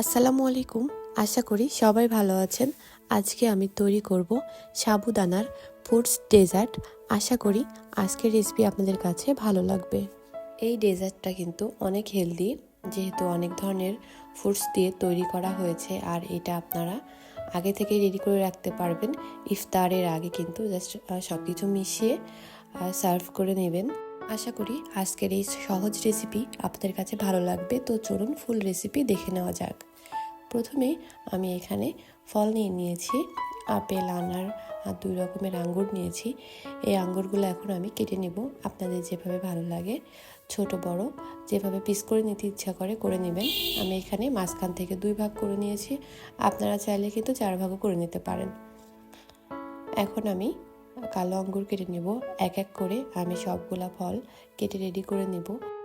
আসসালামু আলাইকুম। আশা করি সবাই ভালো আছেন। আজকে আমি তৈরি করব সাবুদানার ফুডস ডেজার্ট। আশা করি আজকের রেসিপি আপনাদের কাছে ভালো লাগবে। এই ডেজার্টটা কিন্তু অনেক হেলদি যেহেতু অনেক ধরনের ফুডস দিয়ে তৈরি করা হয়েছে। আর এটা আপনারা আগে থেকে রেডি করে রাখতে পারবেন। ইফতারের আগে কিন্তু জাস্ট সব কিছু মিশিয়ে সার্ভ করে নেবেন। আশা করি আজকের এই সহজ রেসিপি আপনাদের কাছে ভালো লাগবে। তো চলুন ফুল রেসিপি দেখে নেওয়া যাক। প্রথমে আমি এখানে ফল নিয়ে নিয়েছি, আপেল, আনার, আর দুই রকমের আঙ্গুর নিয়েছি। এই আঙ্গুরগুলো এখন আমি কেটে নেব। আপনাদের যেভাবে ভালো লাগে, ছোট, বড়, যেভাবে পিস করে নিতে ইচ্ছা করে করে নেবেন। আমি এখানে মাঝখান থেকে দুই ভাগ করে নিয়েছি। আপনারা চাইলে কিন্তু চার ভাগও করে নিতে পারেন। এখন আমি কালো আঙ্গুর কেটে নেব। এক এক করে আমি সবগুলা ফল কেটে রেডি করে নেব।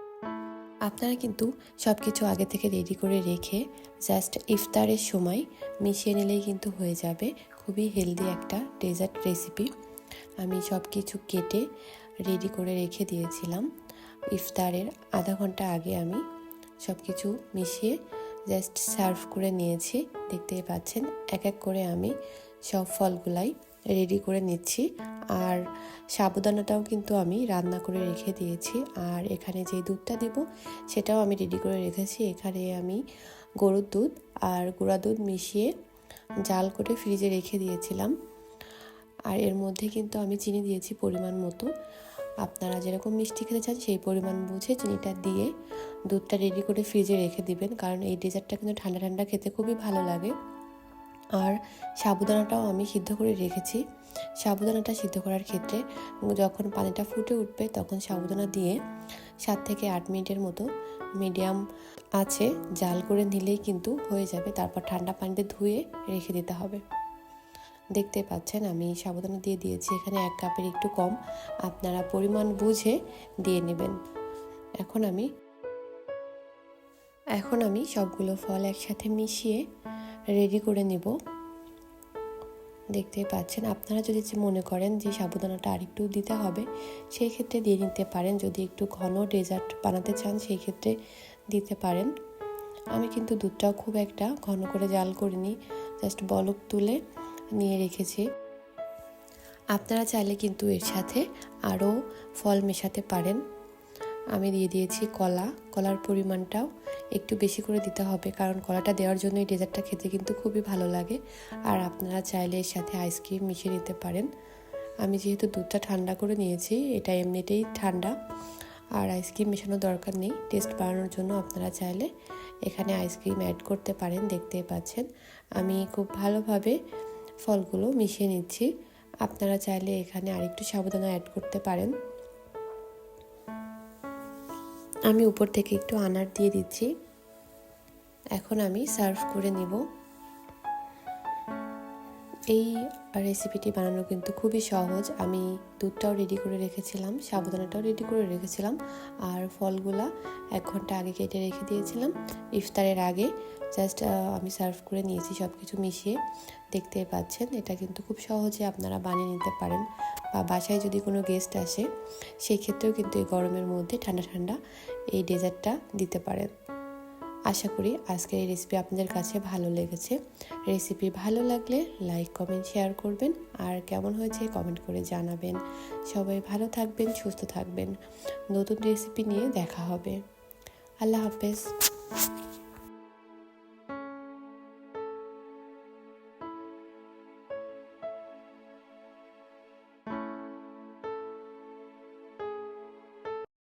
আপনারা কিন্তু সব কিছু আগে থেকে রেডি করে রেখে জাস্ট ইফতারের সময় মিশিয়ে নিলেই কিন্তু হয়ে যাবে। খুবই হেলদি একটা ডেজার্ট রেসিপি আমি সব কিছু কেটে রেডি করে রেখে দিয়েছিলাম। ইফতারের আধা ঘণ্টা আগে আমি সব কিছু মিশিয়ে জাস্ট সার্ভ করে নিয়েছি। দেখতেই পাচ্ছেন, এক এক করে আমি সব ফলগুলাই রেডি করে নিচ্ছি। আর সাবুদানাটাও কিন্তু আমি রান্না করে রেখে দিয়েছি। আর এখানে যে দুধটা দেব, সেটাও আমি রেডি করে রেখেছি। এখানে আমি গরুর দুধ আর গুঁড়া দুধ মিশিয়ে জাল করে ফ্রিজে রেখে দিয়েছিলাম। আর এর মধ্যে কিন্তু আমি চিনি দিয়েছি পরিমাণ মতো। আপনারা যেরকম মিষ্টি খেতে চান, সেই পরিমাণ বুঝে চিনিটা দিয়ে দুধটা রেডি করে ফ্রিজে রেখে দিবেন। কারণ এই ডেজার্টটা কিন্তু ঠান্ডা ঠান্ডা খেতে খুবই ভালো লাগে। আর সাবুদানাটাও আমি সিদ্ধ করে রেখেছি। সাবুদানাটা সিদ্ধ করার ক্ষেত্রে যখন পানিটা ফুটে উঠবে তখন সাবুদানা দিয়ে সাত থেকে আট মিনিটের মতো মিডিয়াম আছে জাল করে নিলেই কিন্তু হয়ে যাবে। তারপর ঠান্ডা পানিতে ধুয়ে রেখে দিতে হবে। দেখতে পাচ্ছেন আমি সাবুদানা দিয়ে দিয়েছি। এখানে এক কাপের একটু কম আপনারা পরিমাণ বুঝে দিয়ে নেবেন। এখন আমি এখন আমি সবগুলো ফল একসাথে মিশিয়ে রেডি করে নেব। দেখতেই পাচ্ছেন। আপনারা যদি মনে করেন যে সাবুদানাটা আরেকটু দিতে হবে, সেই ক্ষেত্রে দিয়ে নিতে পারেন। যদি একটু ঘন ডেজার্ট বানাতে চান, সেই ক্ষেত্রে দিতে পারেন। আমি কিন্তু দুধটাও খুব একটা ঘন করে জাল করিনি, জাস্ট বলক তুলে নিয়ে রেখেছি। আপনারা চাইলে কিন্তু এর সাথে আরও ফল মেশাতে পারেন। আমি দিয়ে দিয়েছি কলা। কলার পরিমাণটাও একটু বেশি করে দিতে হবে, কারণ কলাটা দেওয়ার জন্য এই ডেজার্টটা খেতে কিন্তু খুবই ভালো লাগে। আর আপনারা চাইলে এর সাথে আইসক্রিম মিশিয়ে নিতে পারেন। আমি যেহেতু দুধটা ঠান্ডা করে নিয়েছি, এটা এমনিতেই ঠান্ডা। আর আইসক্রিম মেশানোর দরকার নেই টেস্ট বাড়ানোর জন্য আপনারা চাইলে এখানে আইসক্রিম অ্যাড করতে পারেন দেখতে পাচ্ছেন। আমি খুব ভালোভাবে ফলগুলো মিশিয়ে নিচ্ছি। আপনারা চাইলে এখানে আরেকটু সাবধানে অ্যাড করতে পারেন। আমি উপর থেকে একটু আনার দিয়ে দিচ্ছি। এখন আমি সার্ভ করে নিব। এই রেসিপিটি বানানো কিন্তু খুবই সহজ। আমি দুধটাও রেডি করে রেখেছিলাম সাবধানাটাও রেডি করে রেখেছিলাম, আর ফলগুলা এক ঘণ্টা আগে কেটে রেখে দিয়েছিলাম। ইফতারের আগে জাস্ট আমি সার্ভ করে নিয়েছি সব কিছু মিশিয়ে। দেখতে পাচ্ছেন, এটা কিন্তু খুব সহজে আপনারা বানিয়ে নিতে পারেন বা বাসায় যদি কোনো গেস্ট আসে সেই ক্ষেত্রেও কিন্তু এই গরমের মধ্যে ঠান্ডা ঠান্ডা এই ডেজার্টটা দিতে পারেন। আশা করি আজকের এই রেসিপি আপনাদের কাছে ভালো লেগেছে। রেসিপি ভালো লাগলে লাইক কমেন্ট শেয়ার করবেন আর কেমন হয়েছে কমেন্ট করে জানাবেন। সবাই ভালো থাকবেন, সুস্থ থাকবেন। নতুন রেসিপি নিয়ে দেখা হবে। আল্লাহ হাফেজ।